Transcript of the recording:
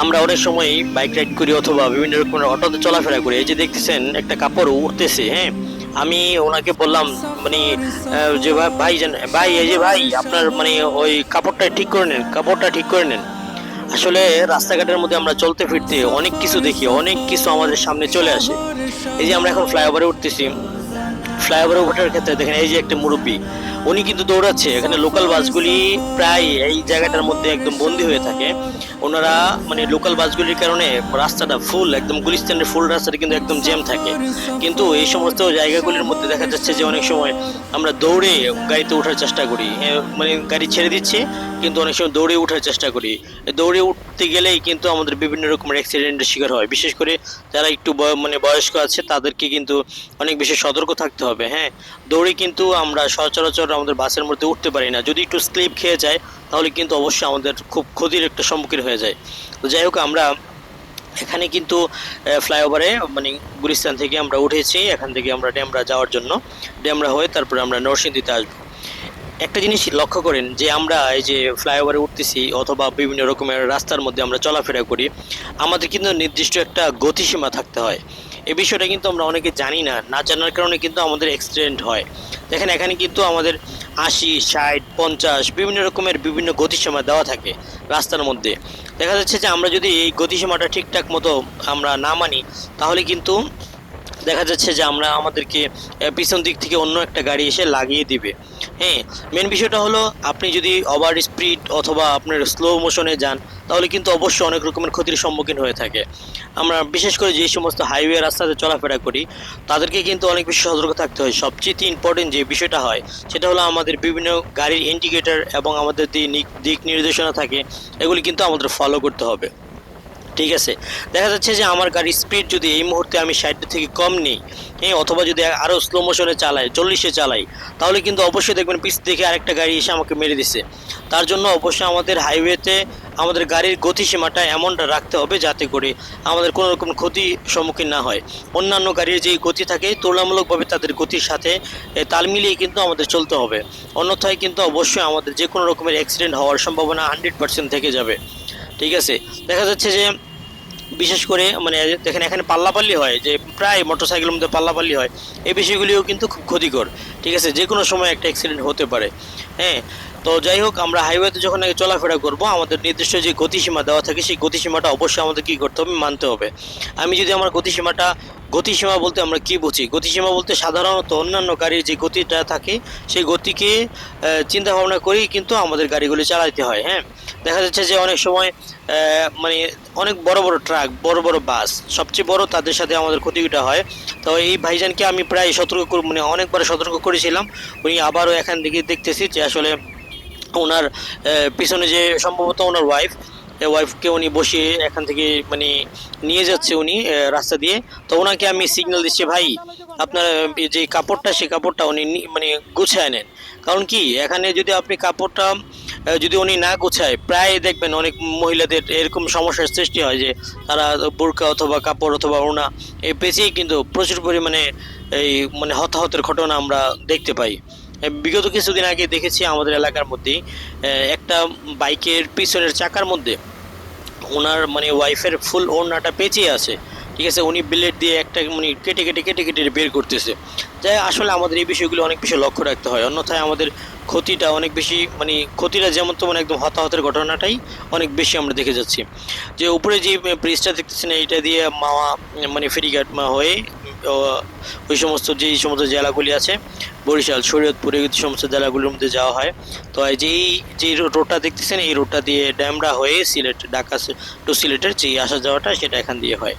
আমরা অনেক সময় বাইক রাইড করি অথবা বিভিন্ন রকমের অটোতে চলাফেরা করি। এই যে দেখতেছেন, একটা কাপড় উঠতেছে হ্যাঁ? আমি ওনাকে বললাম মানে যে ভাই- ভাই, এই যে ভাই, আপনার মানে ওই কাপড়টা ঠিক করে নেন, কাপড়টা ঠিক করে নেন। আসলে রাস্তাঘাটের মধ্যে আমরা চলতে ফিরতে অনেক কিছু দেখি, অনেক কিছু আমাদের সামনে চলে আসে। এই যে আমরা এখন ফ্লাইওভারে উঠতেছি, ফ্লাইওভারে ওঠার ক্ষেত্রে দেখেন, এই যে একটা মুরব্বী, উনি কিন্তু দৌড়াচ্ছে। এখানে লোকাল বাসগুলি প্রায় এই জায়গাটার মধ্যে একদম বন্দি হয়ে থাকে। ওনারা মানে লোকাল বাসগুলির কারণে রাস্তাটা ফুল একদম গুলিস্তানের ফুল রাস্তাটা কিন্তু একদম জ্যাম থাকে। কিন্তু এই সমস্ত জায়গাগুলির মধ্যে দেখা যাচ্ছে যে অনেক সময় আমরা দৌড়ে গাড়িতে ওঠার চেষ্টা করি। মানে গাড়ি ছেড়ে দিচ্ছে, কিন্তু অনেক সময় দৌড়ে ওঠার চেষ্টা করি। দৌড়ে উঠতে গেলেই কিন্তু আমাদের বিভিন্ন রকমের অ্যাক্সিডেন্টের শিকার হয়। বিশেষ করে যারা একটু মানে বয়স্ক আছে, তাদেরকে কিন্তু অনেক বেশি সতর্ক থাকতে হবে হ্যাঁ। দৌড়ে কিন্তু আমরা সচরাচর আমাদের বাসের মধ্যে উঠতে পারি না। যদি একটু স্লিপ খেয়ে যায় তাহলে কিন্তু অবশ্যই আমাদের খুব ক্ষতির একটা সম্মুখীন হয়ে যায়। তো যাই হোক, আমরা এখানে কিন্তু ফ্লাইওভারে মানে গুলিস্তান থেকে আমরা উঠেছি। এখান থেকে আমরা ড্যামরা যাওয়ার জন্য। ড্যামরা হয়ে তারপরে আমরা নরসিংদীতে আসব। একটা জিনিস লক্ষ্য করেন যে, আমরা এই যে ফ্লাইওভারে উঠতেছি অথবা বিভিন্ন রকমের রাস্তার মধ্যে আমরা চলাফেরা করি, আমাদের কিন্তু নির্দিষ্ট একটা গতিসীমা থাকতে হয়। এই বিষয়টা কিন্তু আমরা অনেকে জানি না। না জানার কারণে কিন্তু আমাদের অ্যাক্সিডেন্ট হয়। দেখেন, এখানে কিন্তু আমাদের আশি, ষাট, পঞ্চাশ বিভিন্ন রকমের বিভিন্ন গতিসীমা দেওয়া থাকে রাস্তার মধ্যে। দেখা যাচ্ছে যে আমরা যদি এই গতিসীমাটা ঠিকঠাক মতো আমরা না মানি, তাহলে কিন্তু দেখা যাচ্ছে যে আমরা আমাদেরকে পিছন দিক থেকে অন্য একটা গাড়ি এসে লাগিয়ে দিবে। হ্যাঁ মেন বিষয়টা হলো আপনি যদি ওভার স্পিড অথবা আপনার স্লো মোশনে যান, তাহলে কিন্তু অবশ্যই অনেক রকমের ক্ষতির সম্মুখীন হয়ে থাকে। আমরা বিশেষ করে যে সমস্ত হাইওয়ে রাস্তাতে চলাফেরা করি, তাদেরকে কিন্তু অনেক বেশি সতর্ক থাকতে হয়। সবচেয়ে ইম্পর্টেন্ট যে বিষয়টা হয়, সেটা হলো আমাদের বিভিন্ন গাড়ির ইন্ডিকেটর এবং আমাদের দিক নির্দেশনা থাকে, এগুলি কিন্তু আমাদের ফলো করতে হবে। ঠিক আছে? দেখা যাচ্ছে যে আমার গাড়ির স্পিড যদি এই মুহূর্তে আমি ষাট থেকে কম নিই হ্যাঁ অথবা যদি আরও স্লো মোশনে চালাই, চল্লিশে চালাই, তাহলে কিন্তু অবশ্যই দেখবেন পিছ থেকে আরেকটা গাড়ি এসে আমাকে মেরে দিছে। তার জন্য অবশ্যই আমাদের হাইওয়েতে আমাদের গাড়ির গতিসীমাটা এমনটা রাখতে হবে যাতে করে আমাদের কোনো রকম ক্ষতি সম্মুখীন না হয়। অন্যান্য গাড়ির যে গতি থাকে, তুলনামূলকভাবে তাদের গতির সাথে তাল মিলিয়ে কিন্তু আমাদের চলতে হবে। অন্যথায় কিন্তু অবশ্যই আমাদের যে কোনো রকমের অ্যাক্সিডেন্ট হওয়ার সম্ভাবনা হান্ড্রেড পার্সেন্ট থেকে যাবে। ঠিক আছে? দেখা যাচ্ছে যে বিশেষ করে মানে দেখেন এখানে পাল্লাপাল্লি হয়, যে প্রায় মোটরসাইকেলের মধ্যে পাল্লাপাল্লি হয়। এই বিষয়গুলিও কিন্তু খুব ক্ষতিকর, ঠিক আছে? যে কোনো সময় একটা অ্যাক্সিডেন্ট হতে পারে হ্যাঁ? তো যাই হোক, আমরা হাইওয়েতে যখন আগে চলাফেরা করব, আমাদের নির্দিষ্ট যে গতিসীমা দেওয়া থাকে, সেই গতিসীমাটা অবশ্যই আমাদের কী করতে হবে? মানতে হবে। আমি যদি আমার গতিসীমাটা, গতিসীমা বলতে আমরা কি বুঝি? গতিসীমা বলতে সাধারণত অন্যান্য গাড়ির যে গতিটা থাকে, সেই গতিকে চিন্তা ভাবনা করেই কিন্তু আমাদের গাড়িগুলি চালাইতে হয় হ্যাঁ? দেখা যাচ্ছে যে অনেক সময় মানে অনেক বড় বড় ট্রাক, বড় বড় বাস, সবচেয়ে বড় তাদের সাথে আমাদের ক্ষতিটা হয়। তো এই ভাইজানকে আমি প্রায় সতর্ক মানে অনেকবার সতর্ক করেছিলাম। উনি আবারও এখান থেকে দেখতেছি যে আসলে ওনার পিছনে যে সম্ভবত ওনার ওয়াইফ ওয়াইফকে উনি বসিয়ে এখান থেকে মানে নিয়ে যাচ্ছে উনি রাস্তা দিয়ে। তো ওনাকে আমি সিগন্যাল দিচ্ছি, ভাই, আপনার যে কাপড়টা সেই কাপড়টা উনি মানে গুছায় নেন কারণ কি, এখানে যদি আপনি কাপড়টা যদি উনি না গোছায় প্রায় দেখবেন অনেক মহিলাদের এরকম সমস্যার সৃষ্টি হয় যে তারা বোরকা অথবা কাপড় অথবা ওনা এই পেঁচিয়ে কিন্তু প্রচুর পরিমাণে এই মানে হতাহতের ঘটনা আমরা দেখতে পাই। বিগত কিছুদিন আগে দেখেছি আমাদের এলাকার মধ্যেই একটা বাইকের পিছনের চাকার মধ্যে ওনার মানে ওয়াইফের ফুল ওড়নাটা পেঁচিয়ে আছে। ঠিক আছে, উনি ব্লেড দিয়ে একটা মানে কেটে কেটে কেটে কেটে বের করতেছে। যাই আসলে আমাদের এই বিষয়গুলো অনেক বেশি লক্ষ্য রাখতে হয়। অন্যথায় আমাদের ক্ষতিটা অনেক বেশি মানে ক্ষতিটা যেমন তেমন একদম হতাহতের ঘটনাটাই অনেক বেশি আমরা দেখে যাচ্ছি। যে উপরে যে ব্রিজটা দেখতেছেন, এইটা দিয়ে মাওয়া মানে ফেরিঘাট হয়ে ওই সমস্ত যে সমস্ত জেলাগুলি আছে, বরিশাল, শরীয়তপুর, এই সমস্ত জেলাগুলির মধ্যে যাওয়া হয়। তো এই যে এই যে রোডটা দেখতেছেন, এই রোডটা দিয়ে ড্যামরা হয়ে সিলেট, ঢাকা টু সিলেটের যে আসা যাওয়াটা সেটা এখান দিয়ে হয়।